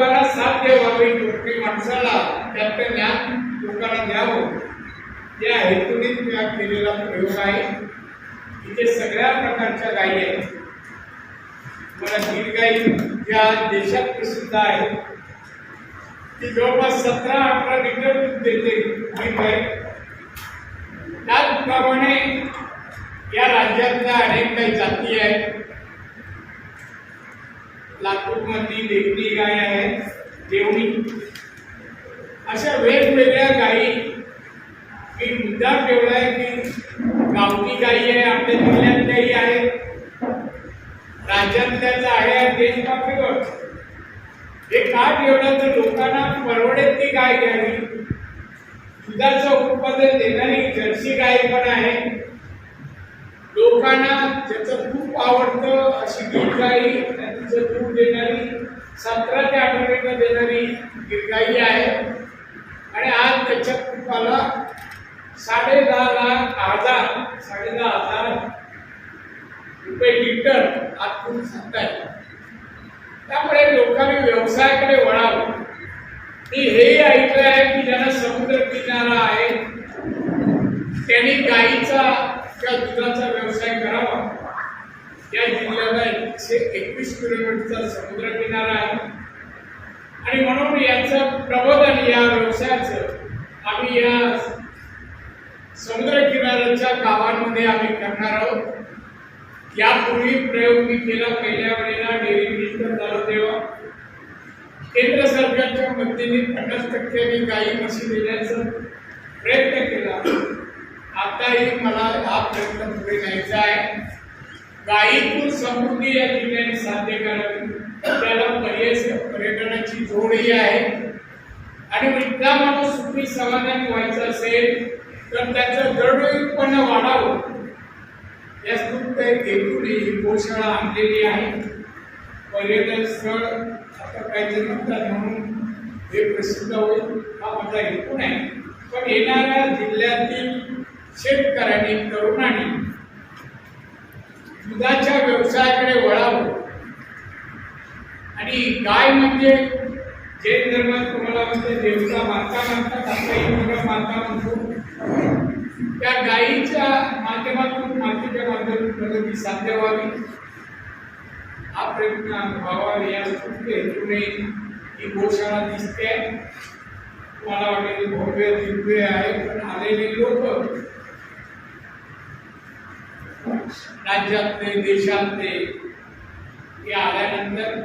लोकांना साध्य व्हावी कोकणी माणसाला त्याचं ज्ञान लोकांना द्यावं. या हेतूने मी केलेला प्रयोग आहे. इथे सगळ्या प्रकारच्या गायी आहेत. मला गिरगाई या देशात प्रसिद्ध आहे ती जवळपास सतरा अठरा लिटर दूध देते माहीत आहे त्याचप्रमाणे या राज्यातल्या अनेक काही जाती आहेत. लातूरमधली देखणी गाय आहे देवणी. अशा वेगवेगळ्या गायी मी मुद्दा ठेवलाय की गावठी गायी आहे आपल्या जिल्ह्यातल्याही आहेत. राज्यातल्याच आहे देशपातळीवर हे का ठेवलं तर लोकांना परवडेल ती गाय घ्यावी. दुधाचं उत्पादन देणारी जर्सी गाय पण आहे. लोकांना ज्याचं खूप आवडतं अशी दूध आणि तिचं दूध देणारी सतरा ते अठरा लिटर देणारी गिरगाई आहे. आणि आज त्याच्या कुटुंबाला साडे दहा लाख हजार साडे दहा हजार रुपये लिटर आज तुम्ही सांगताय. त्यामुळे लोकांनी व्यवसायाकडे वळावं. मी हेही ऐकलं आहे की ज्यांना समुद्र किनारा आहे त्यांनी गाईचा किंवा दुधाचा व्यवसाय करावा. या जिल्ह्याला एकशे एकवीस किलोमीटरचा समुद्र किनारा आहे. आणि म्हणून याचं प्रबोधन या व्यवसायाचं आम्ही या समुद्र किनाऱ्याच्या गावांमध्ये आम्ही करणार आहोत. यापूर्वी प्रयोग मी केला पहिल्या वेळेला डेअरी मिनिस्टर झालो तेव्हा केंद्र सरकारच्या मदतीने पन्नास टक्क्यांनी गाई म्हशी देण्याचा प्रयत्न केला. आताही मला हा प्रयत्न पुढे न्यायचा आहे. गायीतून समृद्धी या जिल्ह्याने साध्य करावी. त्याला पर्याय पर्यटनाची जोडही आहे. आणि इतका माणूस सुखी समाधानी व्हायचं असेल तर त्याचं दरडोईपणा वाढावं. या स्तुत हेतूने ही गोशाळा आणलेली आहे. पर्यटन स्थळ आता काहीतरी म्हणतात म्हणून हे प्रसिद्ध होईल. हा माझा हेतू नाही. पण येणाऱ्या जिल्ह्यातील शेतकऱ्यांनी तरुणांनी दुधाच्या व्यवसायाकडे वळावं. आणि गाय म्हणजे जैन धर्मात तुम्हाला म्हणते देवता माता म्हणतात आपल्याही मुलं माता म्हणतो. त्या गायीच्या माध्यमातून मातेच्या माध्यमातून प्रगती साध्य व्हावी. हा प्रयत्न व्हावा या सुट्टे हेतूने ही गोशाळा दिसते. मला वाटेल भव्य दिव्य आहे पण आलेले लोक राज्यातले देशातले हे आल्यानंतर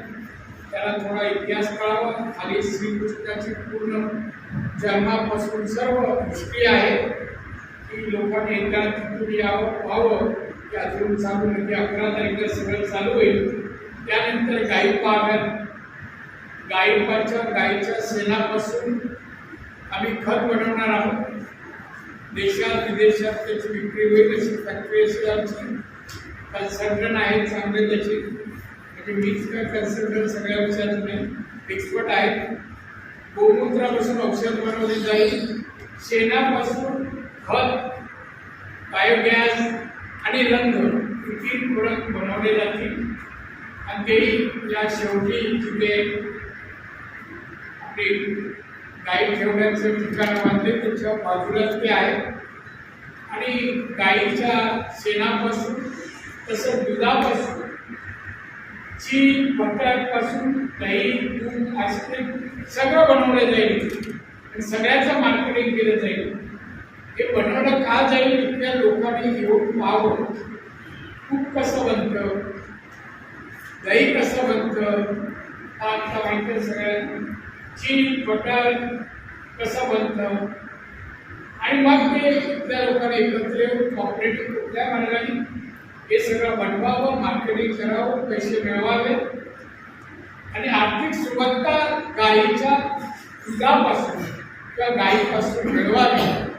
त्याला थोडा इतिहास कळावा. खाली श्रीकृष्णाची पूर्ण जन्मापासून सर्व गोष्टी आहे की लोकांनी एकदा तिथून यावं व्हावं की अजून चालू म्हणजे अकरा तारखेला सगळं चालू होईल. त्यानंतर गायी पाहाव्यात गायीपाच्या गायीच्या शेणापासून आम्ही खत बनवणार आहोत. देशात विदेशात त्याची विक्री होईल अशी फॅक्टरी असेल आमची कन्सल्टंट आहेत चांगले त्याचे. म्हणजे मीच काय कन्सल्टंट सगळ्या विषयात नाही. एक्सपर्ट आहेत. गोमूत्रापासून औषध बनवले जाईल. शेणापासून खत बायोगॅस आणि रंग हे तीन प्रोडक्ट बनवले जातील. आणि तेही या शेवटी तिथे आपली गाई ठेवण्याचं ठिकाण बांधले त्याच्या बाजूलाच ते आहे. आणि गाईच्या शेणापासून तसं दुधापासून चीज बटरपासून दही दूध आईस्क्रीम सगळं बनवलं जाईल आणि सगळ्याचं मार्केटिंग केलं जाईल. हे बनवलं का जाईल इतक्या लोकांनी घेऊन पाहावं तूप कसं बनतं दही कसं बनतं हा आता माहिती आहे सगळ्यांना चीज बटर कसं बनतं. आणि मग ते त्या लोकांनी एकत्र येऊन कॉपरेटिव्ह कुठल्या मार्गाने हे सगळं बनवावं मार्केटिंग करावं पैसे मिळवावे. आणि आर्थिक सुबत्ता गायीच्या दुधापासून किंवा गायीपासून मिळवावी.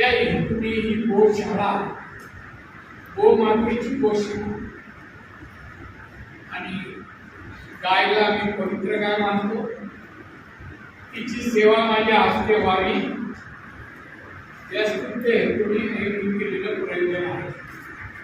या हेतूने ही गोशाळा गोमातेची गोशाळा. आणि गायला मी पवित्र गाय मानतो. तिची सेवा माझ्या हस्ते व्हावी. या स्तुत्य हेतूने हे मी केलेलं प्रयोजन आहे.